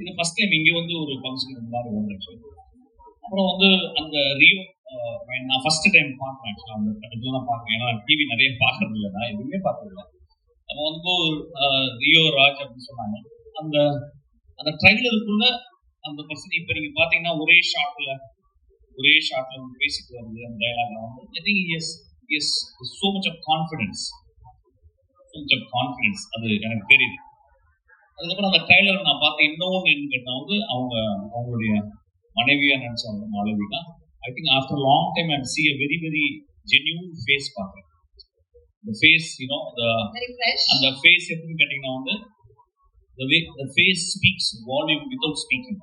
இது first time இங்கே வந்து ஒரு ஃபங்க்ஷன் இந்த மாதிரி வந்து அப்புறம் வந்து அந்த ரியோ நான் ஃபர்ஸ்ட் டைம் பார்க்குறேன் ஆக்சுவலாக அந்த கட்டத்தில் தான் பார்க்குறேன். ஏன்னா டிவி நிறைய பார்க்கறது இல்லை நான் எதுவுமே பார்க்கறது இல்லை நம்ம வந்து ரியோ ராஜ் அப்படின்னு சொன்னாங்க. அந்த அந்த ட்ரைலருக்குள்ள அந்த பர்சன் இப்போ நீங்க பாத்தீங்கன்னா ஒரே ஷாட்ல ஒரே ஷார்ட்ல வந்து பேசிட்டு வருது அந்த டயலாக் வந்து I think is is so much of confidence so much of confidence அது எனக்கு தெரியுது. அதுக்கப்புறம் அந்த ட்ரைலர் நான் பார்த்தேன் இன்னொன்று என்ன கேட்டா வந்து அவங்க அவங்களுடைய மனைவியா நினைச்சவங்க மாளவி தான் I think after long time I see a very very genuine face பார்க்குறேன் இந்த ஃபேஸ் யூனோ வெரி ஃப்ரெஷ் அந்த ஃபேஸ் எப்படின்னு கேட்டீங்கன்னா வந்து the way the face speaks volume without speaking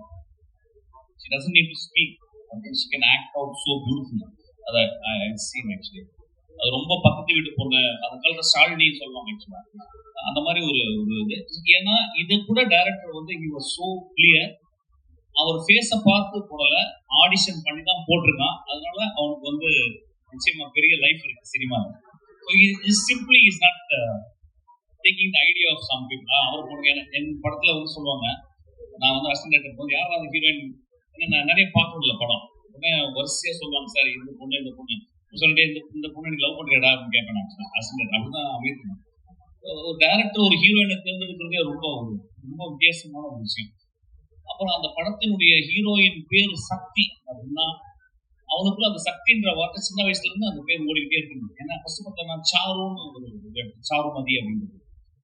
she doesn't need to speak and she can act out so beautifully அத I I seen actually அது ரொம்ப பக்கத்து வீட்டு பொண்ணு அந்த காலத்துல ஷாலினி சொல்லுவாங்க ஆக்சுவலா அந்த மாதிரி ஒரு ஒரு இது. ஏன்னா இது கூட டைரக்டர் வந்து ஹி வாஸ் சோ கிளியர் அவர் ஃபேஸை பார்த்து போடல ஆடிஷன் பண்ணி தான் போட்டிருக்கான். அதனால அவனுக்கு வந்து நிச்சயமா பெரிய லைஃப் இருக்கு cinema simply is not taking the idea of some people அவர் பொண்ணு எனக்கு என் படத்துல வந்து சொல்லுவாங்க நான் வந்து அசிஸ்டன்ட் டேரக்டர் போது யாராவது ஹீரோயின் நான் நிறைய பார்க்கணும்ல படம். உடனே வரிசையா சொல்லுவாங்க சார் இந்த பொண்ணு இந்த பொண்ணு. சொல்லிட்டு இந்த இந்த பொண்ணு நீ லவ் பண்ணுறடா அப்படின்னு கேட்பேன் நான் அசிஸ்டன்ட் அப்படிதான் அமைக்கணும் ஒரு டேரக்டர் ஒரு ஹீரோயினை தேர்ந்தெடுக்கிறதே ரொம்ப ஒரு ரொம்ப வித்தியாசமான ஒரு விஷயம். அப்புறம் அந்த படத்தினுடைய ஹீரோயின் பேர் சக்தி அப்படின்னா அவனுக்குள்ள அந்த சக்தின்ற வார்த்தை சின்ன வயசுல இருந்து அந்த பேர் ஓடிக்கிட்டே இருக்கணும் ஏன்னா ஃபர்ஸ்ட் பார்த்தா சாருன்னு ஒரு சாருமதி அப்படின்றது.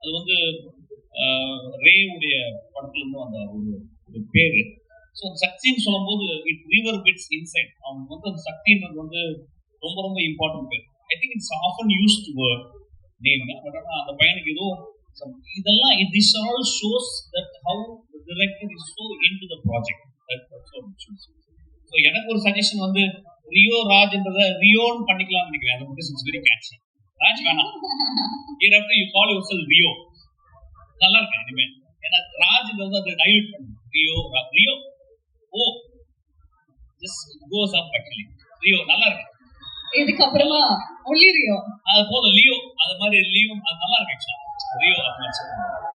அது வந்து ரேவுடைய படத்துல இருந்து அந்த ஒரு ஒரு பேரு. ஸோ சக்தின்னு சொல்லும்போது இட் ரிவர் பிட்ஸ் இன்சைட் அவனுக்கு வந்து அந்த சக்தின்றது வந்து ரொம்ப ரொம்ப இம்பார்ட்டன்ட் பேர். I think it's often use to word name but ஆனால் அந்த பையனுக்கு ஏதோ இதெல்லாம் it this all shows that how director is so into the project so எனக்கு ஒரு சஜஷன் வந்து ரியோ ராஜ்ன்றத ரியோன்னு பண்ணிக்கலாம்னு நினைக்கிறேன். அது மட்டும் இட்ஸ் வெரி கேட்சி ராஜ் வேணாம். Year after you call yourself Rio நல்லா இருக்கு இனிமேல் ஏன்னா ராஜ்ன்றது அதை டைல்யூட் பண்ணும் Rio Rio oh just goes off actually Rio நல்லா இருக்கு இதுக்கப்புறமா ஒல்லி ரியோ அது போதும் லியோ அது மாதிரி லியோ அது நல்லா இருக்கு லியோ ரியோ அப்படின்னு